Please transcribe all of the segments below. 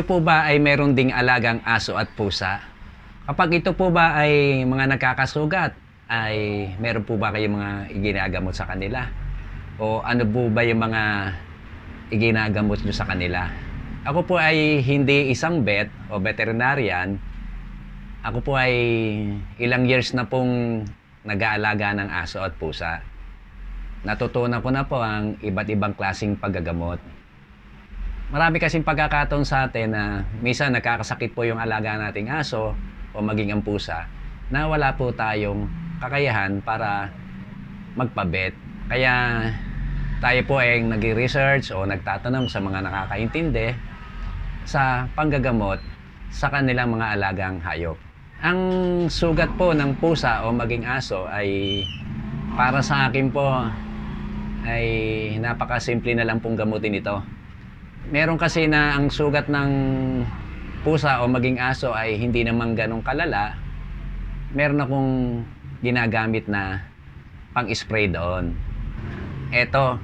Kayo po ba ay meron ding alagang aso at pusa? Kapag ito po ba ay mga nagkakasugat, ay meron po ba kayong mga iginagamot sa kanila? O ano po ba yung mga iginagamot nyo sa kanila? Ako po ay hindi isang vet o veterinarian. Ako po ay ilang years na pong nag-aalaga ng aso at pusa. Natutunan ko na po ang iba't ibang klasing paggagamot. Marami kasing pagkakataon sa atin na minsan nakakasakit po yung alaga nating aso o maging ang pusa na wala po tayong kakayahan para magpabet. Kaya tayo po ay nag-research o nagtatanong sa mga nakakaintindi sa panggagamot sa kanilang mga alagang hayop. Ang sugat po ng pusa o maging aso ay para sa akin po ay napakasimple na lang pong gamutin ito. Meron kasi na ang sugat ng pusa o maging aso ay hindi naman ganong kalala. Meron akong ginagamit na pang-spray doon. Ito,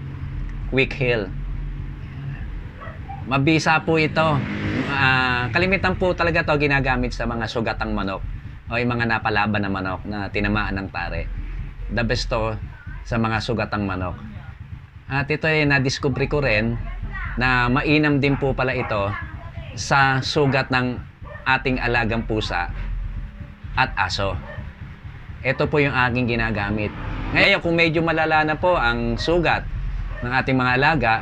Quick Heal. Mabisa po ito. Ah, kalimitan po talaga to ginagamit sa mga sugatang manok o yung mga napalaban na manok na tinamaan ng tare. The best to sa mga sugatang manok. At ito ay na-discover ko rin na mainam din po pala ito sa sugat ng ating alagang pusa at aso. Ito po yung aking ginagamit. Ngayon, kung medyo malala na po ang sugat ng ating mga alaga,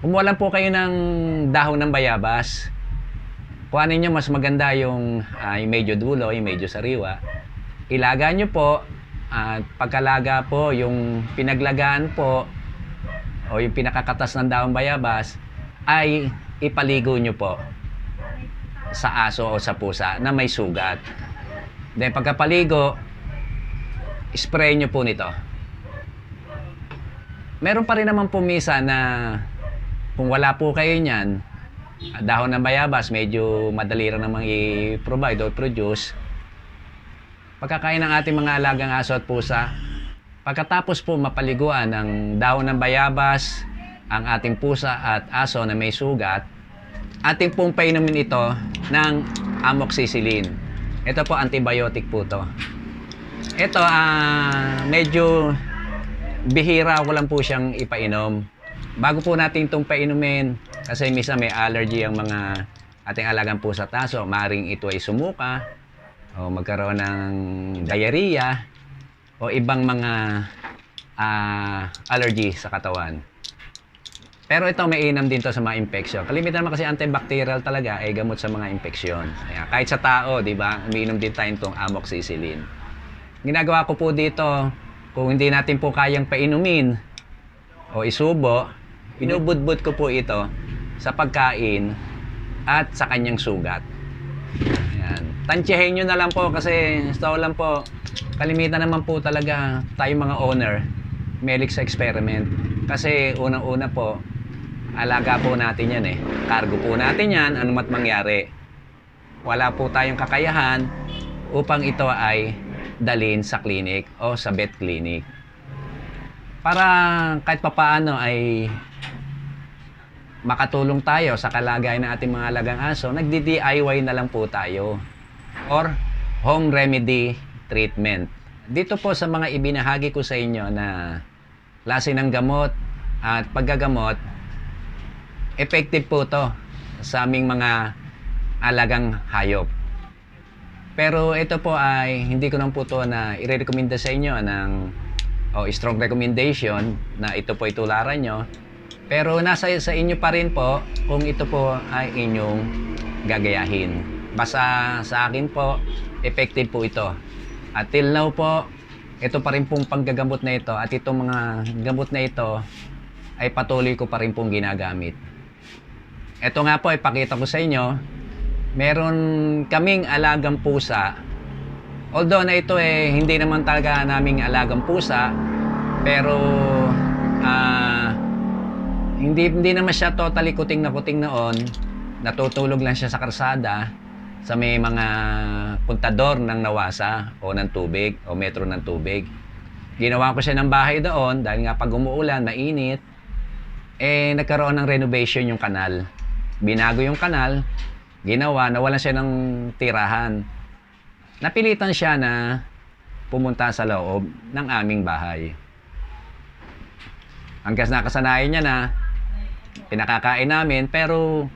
kumuha lang po kayo ng dahon ng bayabas. Kuhanin nyo mas maganda yung, ah, yung medyo dulo, yung medyo sariwa. Ilaga nyo po, at pagkalaga po, yung pinaglagaan po, o yung pinakakatas ng dahon bayabas, ay ipaligo nyo po sa aso o sa pusa na may sugat. Then pagkapaligo, spray nyo po nito. Meron pa rin naman po misa na kung wala po kayo niyan, dahon ng bayabas, medyo madali rin namang i-provide o produce. Pagkakain ng ating mga alagang aso at pusa, pagkatapos po mapaliguan ng dahon ng bayabas, ang ating pusa at aso na may sugat, ating pong painumin ito ng amoxicillin. Ito po, antibiotic po to. Ito, ah, medyo bihira ko lang po siyang ipainom. Bago po natin itong painumin, kasi misa may allergy ang mga ating alagang pusa at aso, maring ito ay sumuka, o magkaroon ng diarrhea, o ibang mga ah, allergy sa katawan. Pero ito may inam din to sa mga infection. Kalimitan naman kasi antibacterial talaga ay gamot sa mga infection. Ayan, kahit sa tao, di ba, umiinom din tayo itong amoxicillin. Ginagawa ko po dito, kung hindi natin po kayang painumin o isubo, inubudbud ko po ito sa pagkain at sa kanyang sugat. Ayan. Tansyahin nyo na lang po kasi sa lang po, kalimitan naman po talaga tayo mga owner, melik sa experiment. Kasi unang-una po, alaga po natin yan eh. Cargo po natin yan, anumat mangyari. Wala po tayong kakayahan upang ito ay dalhin sa clinic o sa vet clinic. Para kahit papaano ay makatulong tayo sa kalagayan ng ating mga alagang aso, nagdi-DIY na lang po tayo. Or home remedy treatment. Dito po sa mga ibinahagi ko sa inyo na klase ng gamot at paggagamot, effective po to sa aming mga alagang hayop. Pero ito po ay hindi ko lang po to na i-recommenda sa inyo ng o strong recommendation na ito po itularan nyo. Pero nasa sa inyo pa rin po kung ito po ay inyong gagayahin. Basta sa akin po, effective po ito. At till now po, ito pa rin pong panggagamot na ito at itong mga gamot na ito ay patuloy ko pa rin pong ginagamit. Ito nga po, ipakita ko sa inyo. Meron kaming alagang pusa. Although na ito eh, hindi naman talaga naming alagang pusa. Pero, ah, hindi, hindi naman siya totally kuting na kuting noon. Natutulog lang siya sa karsada sa may mga puntador ng nawasa o ng tubig o metro ng tubig. Ginawa ko siya ng bahay doon dahil nga pag umuulan, mainit, eh nagkaroon ng renovation yung kanal. binago yung kanal, ginawa, nawalan siya ng tirahan. Napilitan siya na pumunta sa loob ng aming bahay. Hanggang nakasanayan niya na pinakakain namin pero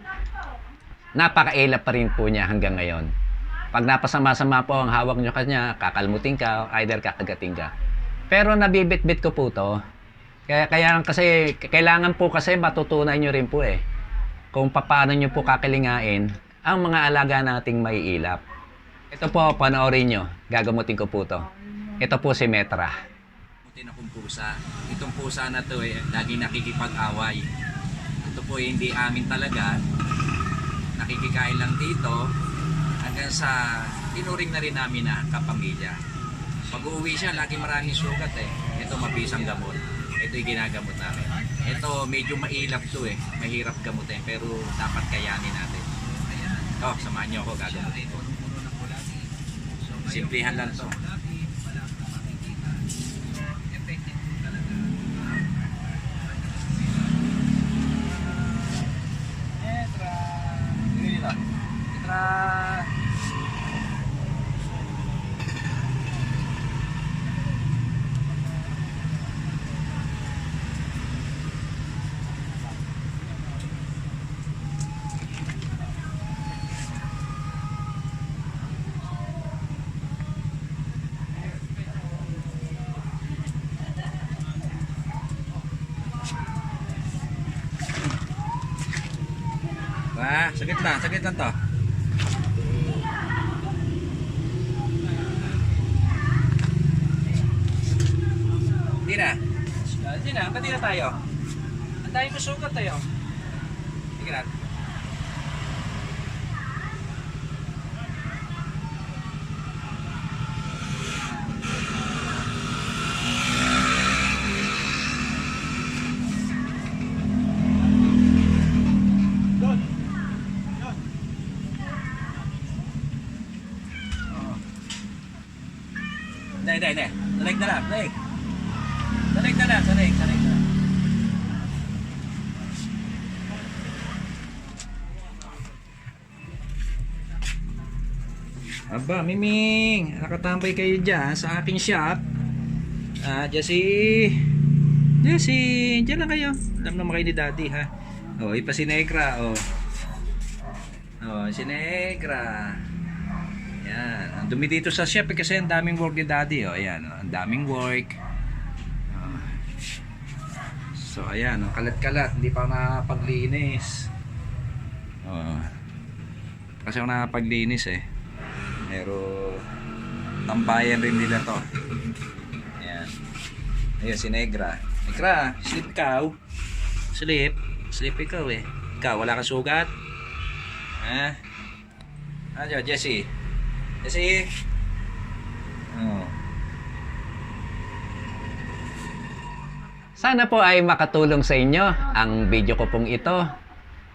napakailap pa rin po niya hanggang ngayon. Pag napasama-sama po ang hawak niyo kanya, kakalmutin ka, either kakagating ka. Pero nabibit-bit ko po to. Kaya, kaya kasi, kailangan po kasi matutunan nyo rin po eh. Kung paano nyo po kakilingain ang mga alaga nating maiilap. Ito po, panoorin nyo. Gagamutin ko po to. Ito po si Metra. Puti na kong pusa. Itong pusa na to eh, lagi nakikipag-away. Ito po hindi amin talaga. Nakikikain lang dito hanggang sa tinuring na rin namin na kapamilya. Pag uuwi siya, lagi maraming sugat eh. Ito mabisang gamot. Ito yung ginagamot namin. Ito medyo mailap to eh. Mahirap gamutin pero dapat kayanin natin. Oh, samahan niyo ako gagamutin ko. Simplihan lang to. Etra. Dito. Ba, sagit lang, sagit lang to. Hindi na. Hindi na, tayo. Ang dami mo sugat tayo. Sige na. Hindi, hindi, hindi. Talig na lang, talig. Talig na lang, talig, talig na lang. Aba, Miming, nakatambay kayo dyan sa aking shop. Ah, Jessie. Jessie, dyan lang kayo. Alam naman kayo ni Daddy, ha? Oh, ipa si Negra, oh. Oh, si Negra. Yan. Ang dumi dito sa shop eh, kasi ang daming work ni Daddy, oh. Ayan, oh. Ang daming work. Oh. So, ayan, oh. Kalat-kalat. Hindi pa ako nakapaglinis. Oh. Kasi ako nakapaglinis, eh. Pero tambayan rin nila to. Ayan. Ayan si Negra. Negra, sleep ikaw. Sleep. Sleep ikaw eh. Ikaw, wala kang sugat? Ha? Ano, Jessie? Jessie? Oh. Sana po ay makatulong sa inyo ang video ko pong ito.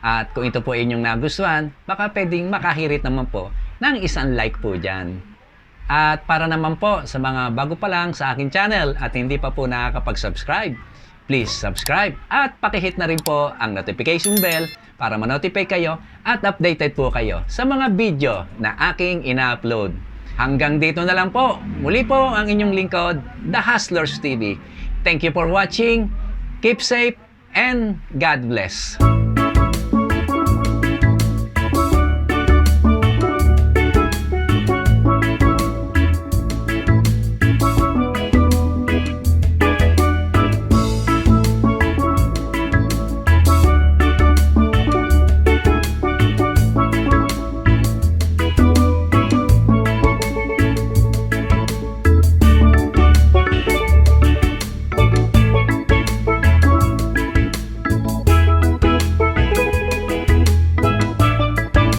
At kung ito po inyong nagustuhan, baka pwedeng makahirit naman po ng isang like po dyan. At para naman po sa mga bago pa lang sa aking channel at hindi pa po nakakapag-subscribe, please subscribe at pakihit na rin po ang notification bell para ma-notify kayo at updated po kayo sa mga video na aking ina-upload. Hanggang dito na lang po. Muli po ang inyong lingkod, The Hustlers TV. Thank you for watching. Keep safe and God bless.